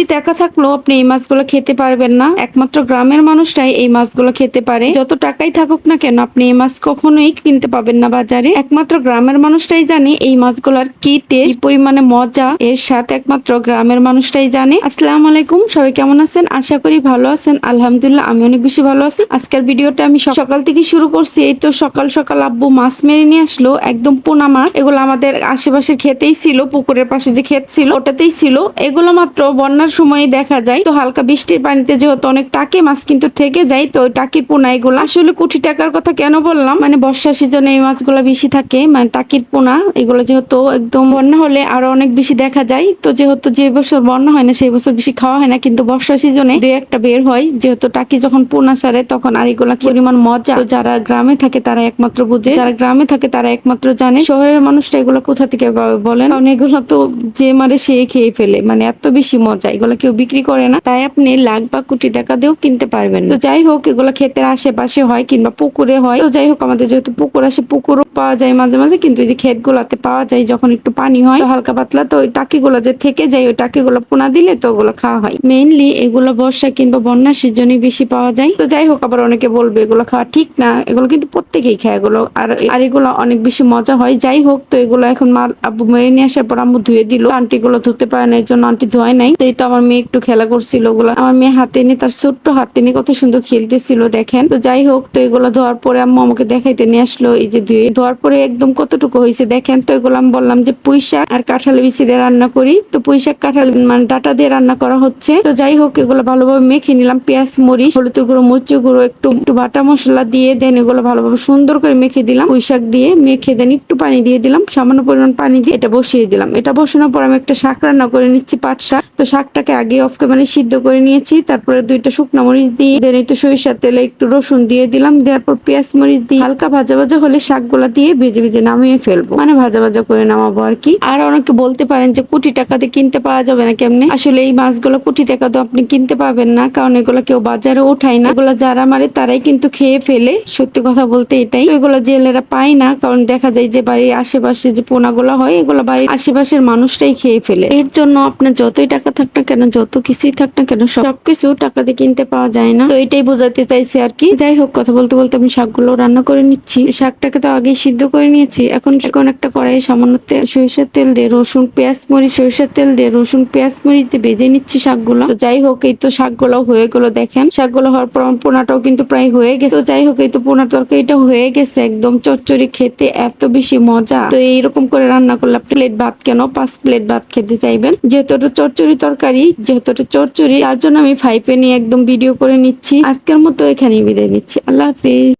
কোটি টাকা থাকলেও আপনি এই মাছগুলো খেতে পারবেন না। একমাত্র গ্রামের মানুষটাই এই মাছগুলো খেতে পারে। যত টাকাই থাকুক না কেন, আপনি এই মাছ কখনোই কিনতে পাবেন না বাজারে। একমাত্র গ্রামের মানুষটাই জানে এই মাছগুলোর কি টেস্ট পরিমাণে মজা। এর সাথে একমাত্র গ্রামের মানুষটাই জানে। আসসালামু আলাইকুম, সবাই কেমন আছেন? আশা করি ভালো আছেন। আলহামদুলিল্লাহ, আমি অনেক বেশি ভালো আছি। আজকের ভিডিওটা আমি সকাল থেকে শুরু করছি। এই তো সকাল সকাল আব্বু মাছ মেরে নিয়ে আসলো, একদম পোনা মাছ। এগুলো আমাদের আশেপাশে খেতেই ছিল, পুকুরের পাশে যে ক্ষেত ছিল, ওটাতেই ছিল। এগুলো মাত্র বন্যার সময় দেখা যায়। তো হালকা বৃষ্টির পানিতে যেহেতু অনেক টাকে মাছ কিন্তু থেকে যায়, তো টাকির পোনা এগুলো আসলে কোটি টাকার কথা কেন বললাম? মানে বর্ষা সিজনে এই মাছগুলো বেশি থাকে মানে টাকির পোনা এগুলো যেহেতু একদম বন্যা হলে আরও অনেক বেশি দেখা যায়। তো যেহেতু যে বছর বন্যা হয় না, সেই বছর বেশি খাওয়া হয় না, কিন্তু বর্ষা সিজনে দু একটা বের হয়। যেহেতু টাকি যখন পোনা সারে তখন আর এগুলা কি পরিমাণ মজা? তো যারা গ্রামে থাকে তারা একমাত্র বুঝে, যারা গ্রামে থাকে তারা একমাত্র জানে। শহরের মানুষরা এগুলো কোথা থেকে বলেন? কারণ এগুলো তো যে মারে সে খেয়ে ফেলে মানে এত বেশি মজা এগুলো কেউ বিক্রি করে না, তাই আপনি লাখ বা কোটি টাকা দিয়েও কিনতে পারবেন তো যাই হোক, এগুলো ক্ষেতের আশেপাশে হয় কিংবা পুকুরে হয়। তো যাই হোক, আমাদের যেহেতু পুকুর আসে পুকুরও পাওয়া যায় মাঝে মাঝে, কিন্তু এই যে ক্ষেত গুলাতে পাওয়া যায়, যখন একটু পানি হয় হালকা পাতলা, তো ওই টাকিগুলো যে থেকে যায়, ওই টাকিগুলো পোনা দিলে তো ওগুলো খাওয়া হয়। মেইনলি এগুলো বর্ষা কিংবা বন্যার সিজনে বেশি পাওয়া যায়। তো যাই হোক, আবার অনেকে বলবে, এগুলো খাওয়া ঠিক না। এগুলো কিন্তু প্রত্যেকেই খায় এগুলো। আর আর এগুলো অনেক বেশি মজা হয়। যাই হোক, তো এগুলো এখন মা আব্বু মেরে নিয়ে আসার পর আম্মু ধুয়ে দিল। আন্টি গুলো ধুতে পারে না, এর জন্য আন্টি ধোয় নাই। তো এই তো আমার মেয়ে একটু খেলা করছিল, ওগুলো আমার মেয়ে হাতে নিয়ে তার ছোট্ট হাতে নিয়ে কত সুন্দর খেলতেছিল, দেখেন। তো যাই হোক, তো এগুলো ধোয়ার পরে আম্মু আমাকে দেখাইতে নিয়ে আসলো, এই যে ধুয়ে। ধোয়ার পরে একদম কতটুকু হয়েছে, দেখেন, তো এগুলো আমি বললাম যে পুঁই শাক আর কাঁঠাল বিচি দিয়ে রান্না করি। তো পুঁই শাক, কাঁঠাল মানে ডাটা দিয়ে রান্না করা হচ্ছে। তো যাই হোক, এগুলো ভালোভাবে মেখে নিলাম, পেঁয়াজ, মরিচ, হলুদের গুঁড়ো, মরিচের গুঁড়ো, একটু একটু বাটা মশলা দিয়ে দেন, এগুলো ভালোভাবে সুন্দর করে মেখে দিলাম। পুঁই শাক দিয়ে মেখে দেন, একটু পানি দিয়ে দিলাম, সামান্য পরিমাণ পানি দিয়ে এটা বসিয়ে দিলাম। এটা বসানোর পর আমি একটা শাক রান্না করে নিচ্ছি, পাট শাক। তো শাকটাকে আগে অফ মানে সিদ্ধ করে নিয়েছি, তারপরে দুইটা শুকনো মরিচ দিয়ে দেন একটু সরিষার তেলে একটু রসুন দিয়ে দিলাম, দেওয়ার পর পেঁয়াজ মরিচ দিয়ে হালকা ভাজা ভাজা হলে শাকগুলা দিয়ে ভেজে ভেজে নামিয়ে ফেলব। মানে ভাজা ভাজা করে নামাবো আর কি। আর অনেকে বলতে পারেন যে কোটি টাকাতে কিনতে পাওয়া যাবে না কেমনে? আসলে এই মাছগুলো কোটি টাকা তো আপনি কিনতে পাবেন না, কারণ এগুলো কেউ বাজারে ওঠায় না। এগুলো যারা মারে তারাই কিন্তু খেয়ে ফেলে। সত্যি কথা বলতে এটাই। এগুলো জেলেরা পায় না, কারণ দেখা যায় যে বাড়ির আশেপাশে যে পোনাগুলো হয়, এগুলো বাড়ির আশেপাশের মানুষটাই খেয়ে ফেলে। এর জন্য আপনার যতই টাকা থাক না কেন, যত কিছুই থাক না কেন, সবকিছু টাকা দিয়ে কিনতে পাওয়া যায় না। তো এটাই বোঝাতে চাইছি আর কি। যাই হোক, কথা বলতে বলতে আমি শাকগুলো রান্না করে নিচ্ছি। শাকটাকে তো আগে সিদ্ধ করে নিয়েছি। এখন এখন একটা কড়াই সামান্য সরিষার তেল দিয়ে রসুন, পেঁয়াজ, মরিচ, সরিষার তেল দিয়ে রসুন, পেঁয়াজ, মরিচ দিয়ে ভেজে নিচ্ছি শাকগুলো। তো যাই হোক, এই তো শাকগুলো হয়ে গেলো দেখেন। শাকগুলো হওয়ার পর পোনাটাও কিন্তু প্রায় হয়ে গেছে। তো যাই হোক, এই তো পোনা তরকারিটা হয়ে গেছে একদম চচ্চড়ি খেতে, এত বেশি মজা। তো এইরকম করে রান্না করলে প্লেট ভাত কেন, পাঁচ প্লেট ভাত খেতে চাইবেন? যেহেতু চচ্চড়ি তরকারি যেহেতু এটা চচ্চড়ি তার জন্য আমি ফাইপে নিয়ে একদম ভিডিও করে নিচ্ছি। আজকের মতো এখানেই বিদায় নিচ্ছি। আল্লাহ হাফিজ।